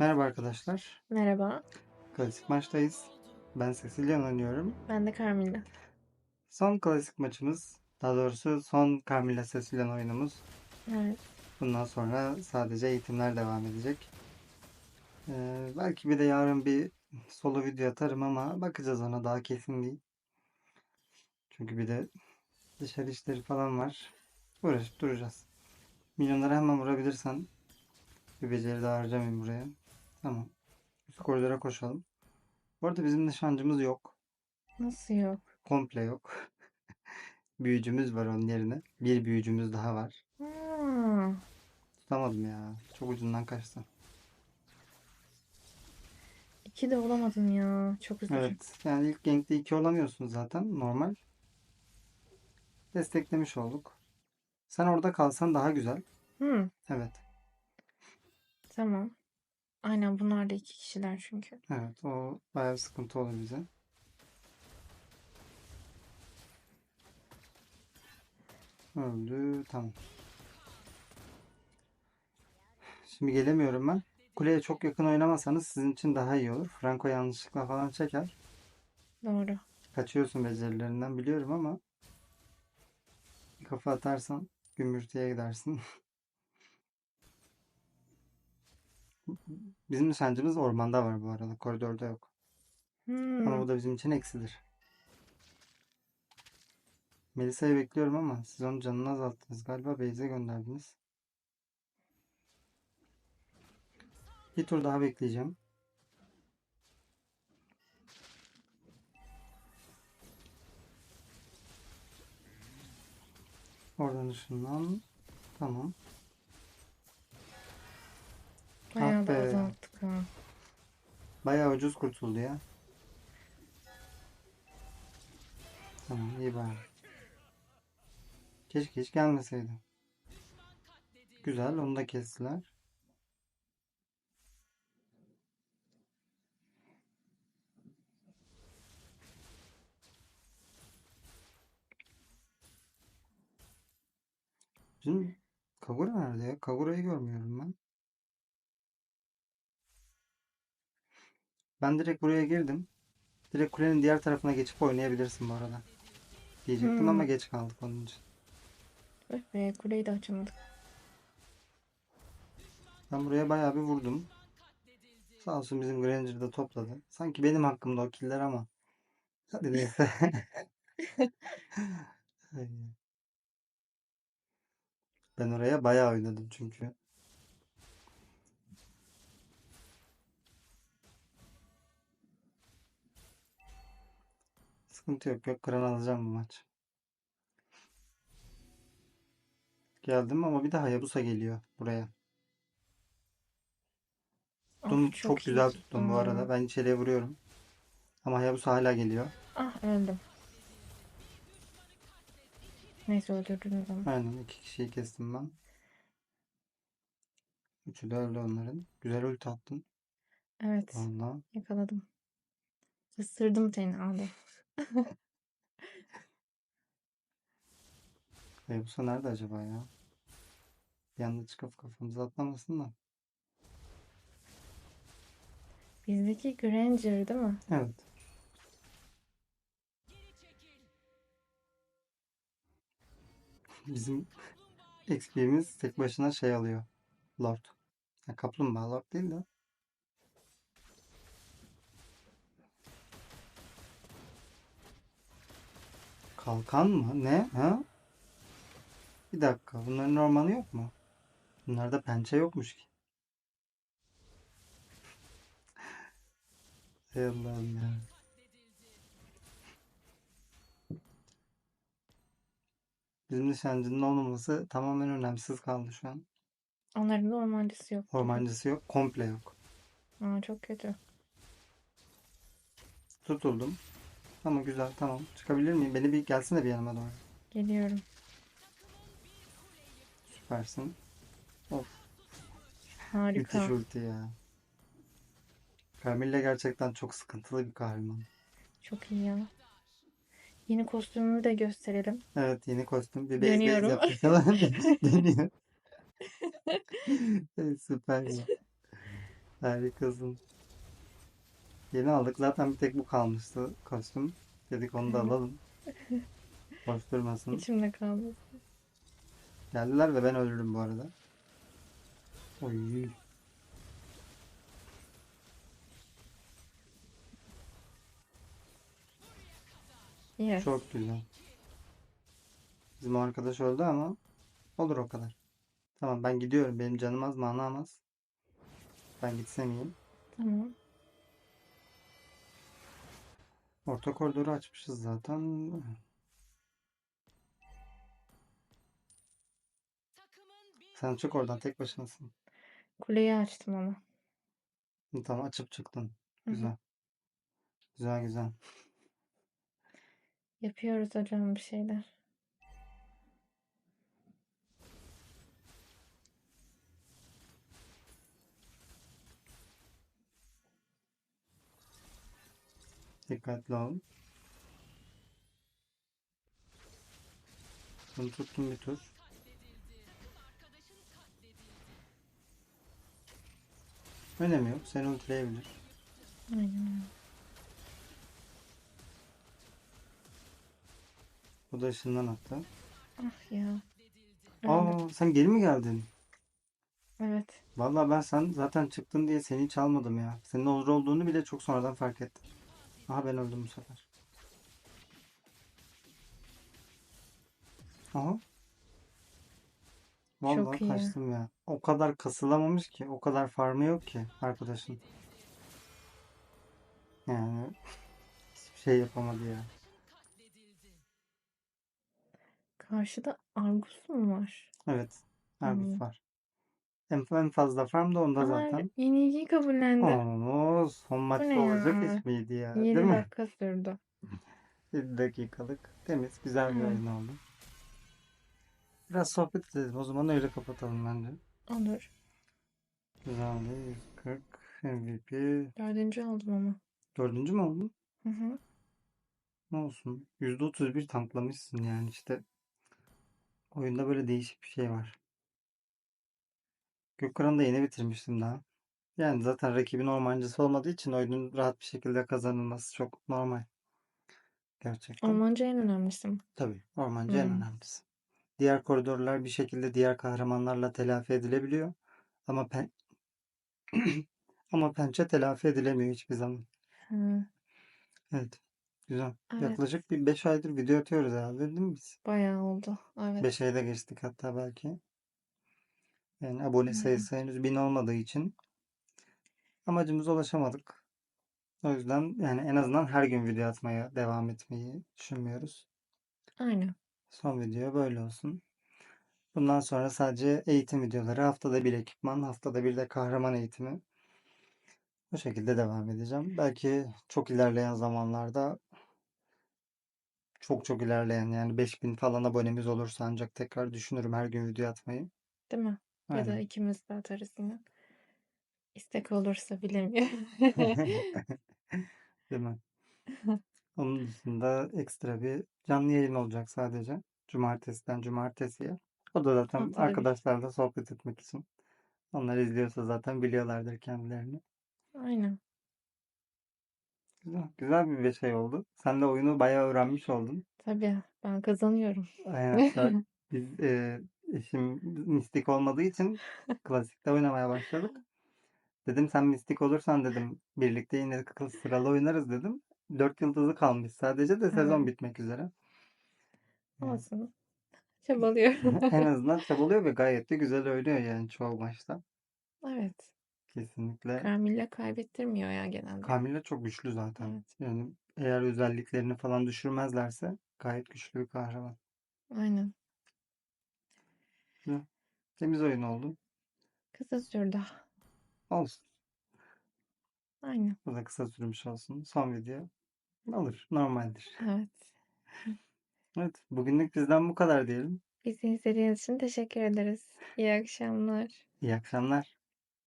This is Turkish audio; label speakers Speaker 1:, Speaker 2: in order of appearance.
Speaker 1: Merhaba arkadaşlar.
Speaker 2: Merhaba,
Speaker 1: Klasik maçtayız. Ben Cecilia'nı oynuyorum.
Speaker 2: ben de Carmilla.
Speaker 1: Son klasik maçımız, daha doğrusu son Carmilla Cecilia'nın oyunumuz.
Speaker 2: Evet,
Speaker 1: Bundan sonra sadece eğitimler devam edecek. Ee, belki bir de yarın bir solo video atarım ama bakacağız ona daha kesin değil. Çünkü bir de dışarı işleri falan var. Uğraşıp duracağız. Milyonları hemen vurabilirsen bir beceri daha harcamayayım buraya. Tamam. Üst koridora koşalım. Bu arada bizim nişancımız yok.
Speaker 2: nasıl yok?
Speaker 1: Komple yok. Büyücümüz var onun yerine. Bir büyücümüz daha var.
Speaker 2: Hmm,
Speaker 1: Tutamadım ya. Çok ucundan kaçtı.
Speaker 2: iki de olamadın ya, çok üzücü.
Speaker 1: Evet. Yani ilk gankte 2 olamıyorsun zaten. Normal. Desteklemiş olduk. Sen orada kalsan daha güzel.
Speaker 2: Hmm,
Speaker 1: Evet.
Speaker 2: tamam. Aynen bunlar da iki kişiler çünkü.
Speaker 1: Evet. O bayağı bir sıkıntı olur bize. Öldü. Tamam. Şimdi gelemiyorum ben. Kuleye çok yakın oynamasanız sizin için daha iyi olur. Franco yanlışlıkla falan çeker.
Speaker 2: Doğru.
Speaker 1: Kaçıyorsun becerilerinden biliyorum ama kafa atarsan gümbürtüye gidersin. Bizim nişancımız ormanda var bu arada. Koridorda yok.
Speaker 2: Hmm,
Speaker 1: Ama bu da bizim için eksidir. Melisa'yı bekliyorum ama siz onun canını azalttınız. Galiba Beyze gönderdiniz. Bir tur daha bekleyeceğim. Oradan ışından. Tamam.
Speaker 2: Bayağı da
Speaker 1: be.
Speaker 2: azalttık ha.
Speaker 1: Bayağı ucuz kurtuldu ya. Tamam iyi bari. Keşke hiç gelmeseydi. Güzel onu da kestiler. Bizim Kagura nerede ya? Kagura'yı görmüyorum ben. Ben direkt buraya girdim. Direkt kulenin diğer tarafına geçip oynayabilirsin bu arada. Diyecektim
Speaker 2: Hmm.
Speaker 1: ama geç kaldık onun için.
Speaker 2: Öh be, kuleyi de açamadık.
Speaker 1: Ben buraya bayağı bir vurdum. Sağ olsun bizim Granger de topladı. Sanki benim hakkımda o killer ama. Hadi neyse. Ben oraya bayağı oynadım çünkü. Sıkıntı yok. Yok kıran alacağım bu maç. Geldim ama bir daha Hayabusa geliyor buraya. Tuttum, çok,
Speaker 2: iyi
Speaker 1: güzel tuttum bu arada. Ben içeriye vuruyorum. Ama Hayabusa hala geliyor.
Speaker 2: Ah öldüm. Neyse öldürdünüz ama.
Speaker 1: Aynen iki kişiyi kestim ben. Üçü de öldü onların. Güzel ulti attın.
Speaker 2: Evet,
Speaker 1: Valla.
Speaker 2: yakaladım. Isırdım seni abi.
Speaker 1: Hayabusa nerede acaba ya? Anda çıkıp kafamıza atlamasın da.
Speaker 2: Bizdeki Granger değil mi?
Speaker 1: Evet. Bizim XP'miz tek başına şey alıyor. Lord. Ya kaplumbağa Lord değil de. Kalkan mı? Ne? Ha? Bir dakika. Bunların ormanı yok mu? Bunlarda pençe yokmuş ki. Ey Allah'ım ya. Bizim nişancının olmaması tamamen önemsiz kaldı şu an.
Speaker 2: Onların da ormancısı yok.
Speaker 1: Ormancısı yok. Komple yok.
Speaker 2: Aa, çok kötü.
Speaker 1: Tutuldum. Ama güzel tamam. Çıkabilir miyim? Beni bir gelsene bir yanıma doğru.
Speaker 2: Geliyorum.
Speaker 1: Süpersin. Of
Speaker 2: Harika.
Speaker 1: müthiş ulti ya. Camille gerçekten çok sıkıntılı bir kahraman.
Speaker 2: Çok iyi ya. Yeni kostümümü de gösterelim.
Speaker 1: Evet yeni kostüm. Bir
Speaker 2: Dönüyorum.
Speaker 1: Dönüyor. Süper ya. Harikasın. Yeni aldık. Zaten bir tek bu kalmıştı kostüm. Dedik onu da alalım. Boş durmasın.
Speaker 2: İçimde kaldı.
Speaker 1: Geldiler ve ben ölürüm bu arada. Oy.
Speaker 2: Yes.
Speaker 1: Çok güzel. Bizim arkadaş öldü ama olur o kadar. Tamam ben gidiyorum. Benim canım az, manam az. Ben gitsem iyiyim.
Speaker 2: Tamam.
Speaker 1: Orta koridoru açmışız zaten. Sen çık oradan tek başınasın.
Speaker 2: Kuleyi açtım ama.
Speaker 1: Tamam açıp çıktın.
Speaker 2: Hı hı.
Speaker 1: Güzel. Güzel güzel.
Speaker 2: Yapıyoruz hocam bir şeyler.
Speaker 1: Dikkatli ol. Bunu tuttum bir tur. Önemi yok. Seni ultileyebilir.
Speaker 2: Aynen.
Speaker 1: Bu da ışından attı.
Speaker 2: Ah ya.
Speaker 1: Aa sen geri mi geldin?
Speaker 2: Evet.
Speaker 1: Vallahi ben sen zaten çıktın diye seni hiç almadım ya. Senin olur olduğunu bile çok sonradan fark ettim. Aha ben öldüm bu sefer. Aha. Vallahi
Speaker 2: Çok iyi.
Speaker 1: kaçtım ya. O kadar kasılamamış ki, o kadar farmı yok ki arkadaşın. Yani hiçbir şey yapamadı ya.
Speaker 2: Karşıda Argus mu var?
Speaker 1: Evet. Argus
Speaker 2: Hmm.
Speaker 1: var. En, en fazla farm da onda
Speaker 2: Ama
Speaker 1: zaten.
Speaker 2: yenilgiyi kabullendi.
Speaker 1: Oo, son maçta
Speaker 2: ne
Speaker 1: olacak
Speaker 2: ya?
Speaker 1: iş miydi ya?
Speaker 2: 7
Speaker 1: Değil mi?
Speaker 2: dakika sürdü.
Speaker 1: 7 dakikalık. Temiz, güzel bir
Speaker 2: Hı.
Speaker 1: oyun oldu. Biraz sohbet edelim. O zaman öyle kapatalım bence.
Speaker 2: Olur.
Speaker 1: Güzeldi. 140 MVP.
Speaker 2: Dördüncü oldum ama.
Speaker 1: Dördüncü mü oldun?
Speaker 2: Hı hı.
Speaker 1: Ne olsun? %31 tanklamışsın yani işte. Oyunda böyle değişik bir şey var. Gökkan'ı da yeni bitirmiştim daha. Yani zaten rakibin ormancısı olmadığı için oyunun rahat bir şekilde kazanılması çok normal. Gerçekten.
Speaker 2: Ormancı en önemlisi mi?
Speaker 1: Tabii ormancı en
Speaker 2: Hmm.
Speaker 1: önemlisi. Diğer koridorlar bir şekilde diğer kahramanlarla telafi edilebiliyor. Ama pen ama pençe telafi edilemiyor hiçbir zaman.
Speaker 2: Hı.
Speaker 1: Evet. Güzel.
Speaker 2: Evet.
Speaker 1: Yaklaşık bir 5 aydır video atıyoruz herhalde değil mi biz?
Speaker 2: Bayağı oldu. Evet.
Speaker 1: 5 ayda geçtik hatta belki. Yani abone sayısı henüz 1000 olmadığı için amacımıza ulaşamadık. O yüzden yani en azından her gün video atmaya devam etmeyi düşünmüyoruz.
Speaker 2: Aynen.
Speaker 1: Son video böyle olsun. Bundan sonra sadece eğitim videoları, haftada bir ekipman, haftada bir de kahraman eğitimi. Bu şekilde devam edeceğim. Belki çok ilerleyen zamanlarda çok çok ilerleyen yani 5000 falan abonemiz olursa ancak tekrar düşünürüm her gün video atmayı.
Speaker 2: Değil mi? Ya da
Speaker 1: Aynen.
Speaker 2: ikimiz de atarız yine. İstek olursa bilemiyorum.
Speaker 1: Değil mi? Onun dışında ekstra bir canlı yayın olacak sadece. Cumartesiden cumartesiye. O da zaten
Speaker 2: bir.
Speaker 1: arkadaşlarla sohbet etmek için. Onlar izliyorsa zaten biliyorlardır kendilerini.
Speaker 2: Aynen.
Speaker 1: Güzel, güzel bir şey oldu. Sen de oyunu bayağı öğrenmiş oldun.
Speaker 2: Tabii ben kazanıyorum.
Speaker 1: Aynen. Biz e, eşim mistik olmadığı için klasikte oynamaya başladık. Dedim sen mistik olursan dedim birlikte yine sıralı oynarız dedim. 4 yıldızı kalmış sadece de sezon bitmek üzere.
Speaker 2: Olsun. Çabalıyorum.
Speaker 1: en azından çabalıyor ve gayet de güzel oynuyor yani çoğu maçta.
Speaker 2: Evet.
Speaker 1: Kesinlikle.
Speaker 2: Carmilla kaybettirmiyor ya genelde.
Speaker 1: Camilla çok güçlü zaten.
Speaker 2: Evet.
Speaker 1: Yani eğer özelliklerini falan düşürmezlerse gayet güçlü bir kahraman.
Speaker 2: Aynen.
Speaker 1: Temiz oyun oldu.
Speaker 2: Kısa sürdü.
Speaker 1: Olsun.
Speaker 2: Aynen.
Speaker 1: Bu da kısa sürmüş olsun. Son video. Olur. Normaldir.
Speaker 2: Evet.
Speaker 1: Evet. Bugünlük bizden bu kadar diyelim.
Speaker 2: Bizi izlediğiniz için teşekkür ederiz. İyi akşamlar.
Speaker 1: İyi akşamlar.